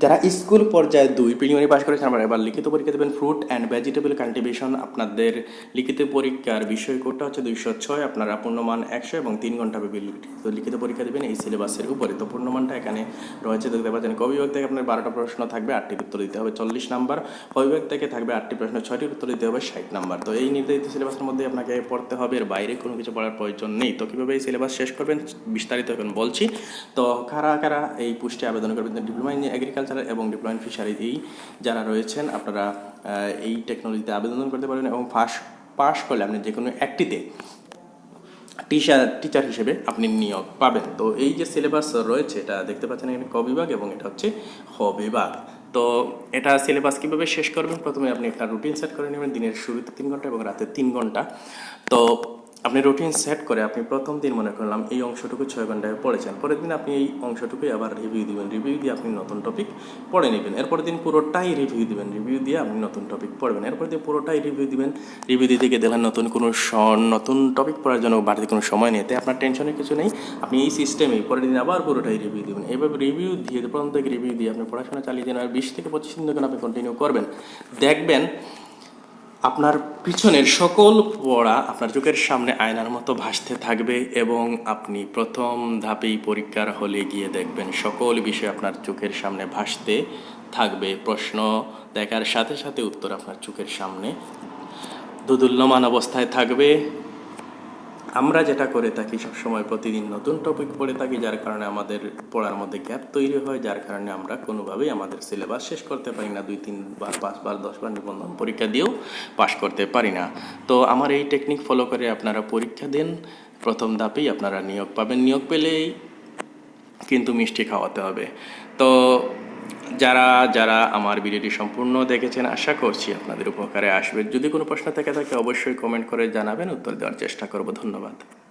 যারা স্কুল পর্যায়ে দুই প্রিলিমিনারি পাস করেছেন, আপনারা এবার লিখিত পরীক্ষা দেবেন ফ্রুট অ্যান্ড ভেজিটেবল কাল্টিভেশন। আপনাদের লিখিত পরীক্ষার বিষয় কোডটা হচ্ছে দুইশো ছয়, আপনারা পূর্ণমান একশো এবং তিন ঘণ্টা ব্যাপী লিখিত- লিখিত পরীক্ষা দেবেন এই সিলেবাসের উপরে। তো পূর্ণমানটা এখানে রয়েছে, দেখতে পাচ্ছেন কবিভাগ থেকে আপনার বারোটা প্রশ্ন থাকবে আটটির উত্তর দিতে হবে চল্লিশ নাম্বার। কবিভাগ থেকে থাকবে আটটি প্রশ্ন, ছয়টি উত্তর দিতে হবে ষাট নাম্বার। তো এই নির্ধারিত সিলেবাসের মধ্যে আপনাকে পড়তে হবে, এর বাইরে কোনো কিছু পড়ার প্রয়োজন নেই। তো কীভাবে এই সিলেবাস শেষ করবেন, বিস্তারিত এখন বলছি। তো কারা কারা এই পুষ্টি আবেদন করবেন ডিপ্লোমা ইন এগ্রিকালচার এবং ডিপ্লোমা ইন ফিশারি এই যারা রয়েছেন, আপনারা এই টেকনোলজিতে আবেদন করতে পারবেন এবং ফার্স্ট পাস করলে আপনি যে কোনো একটিতে টিচার টিচার হিসেবে আপনি নিয়োগ পাবেন। তো এই যে সিলেবাস রয়েছে, এটা দেখতে পাচ্ছেন এখানে ক বিভাগ এবং এটা হচ্ছে খ বিভাগ। তো এটা সিলেবাস কীভাবে শেষ করবেন? প্রথমে আপনি একটা রুটিন সেট করে নেবেন। দিনের শুরুতে তিন ঘণ্টা এবং রাতে তিন ঘণ্টা। তো আপনি রুটিন সেট করে আপনি প্রথম দিন মনে করলাম এই অংশটুকু ছয় ঘন্টায় পড়েছেন পরের দিন আপনি এই অংশটুকুই আবার রিভিউ দিবেন। রিভিউ দিয়ে আপনি নতুন টপিক পড়ে নেবেন। এরপর দিন পুরোটাই রিভিউ দিবেন। রিভিউ দিয়ে আপনি নতুন টপিক পড়বেন। এরপর দিন পুরোটাই রিভিউ দিবেন। রিভিউ দিতে গিয়ে দেখলেন নতুন কোনো নতুন টপিক পড়ার জন্য বাড়তি কোনো সময় নেই। তাই আপনার টেনশনের কিছু নেই। আপনি এই সিস্টেমেই পরের দিন আবার পুরোটাই রিভিউ দিবেন। এইভাবে রিভিউ দিয়ে প্রথম থেকে রিভিউ দিয়ে আপনি পড়াশোনা চালিয়ে যান আর বিশ থেকে পঁচিশ দিন যখন আপনি কন্টিনিউ করবেন। দেখবেন আপনার পিছনের সকল পড়া আপনার চোখের সামনে আয়নার মতো ভাসতে থাকবে এবং আপনি প্রথম ধাপেই পরীক্ষার হলে গিয়ে দেখবেন সকল বিষয় আপনার চোখের সামনে ভাসতে থাকবে, প্রশ্ন দেখার সাথে সাথে উত্তর আপনার চোখের সামনে দুদুল্যমান অবস্থায় থাকবে। আমরা যেটা করে থাকি সবসময় প্রতিদিন নতুন টপিক পড়ে থাকি, যার কারণে আমাদের পড়ার মধ্যে গ্যাপ তৈরি হয়, যার কারণে আমরা কোনোভাবেই আমাদের সিলেবাস শেষ করতে পারি না। দুই, তিন বার পাঁচবার দশবার নিবন্ধন পরীক্ষা দিয়েও পাশ করতে পারি না। তো আমার এই টেকনিক ফলো করে আপনারা পরীক্ষা দিন। প্রথম ধাপেই আপনারা নিয়োগ পাবেন। নিয়োগ পেলেই কিন্তু মিষ্টি খাওয়াতে হবে। তো যারা যারা আমার ভিডিওটি সম্পূর্ণ দেখেছেন, আশা করছি আপনাদের উপকারে আসবে। যদি কোনো প্রশ্ন থেকে থাকে, অবশ্যই কমেন্ট করে জানাবেন, উত্তর দেওয়ার চেষ্টা করব। ধন্যবাদ।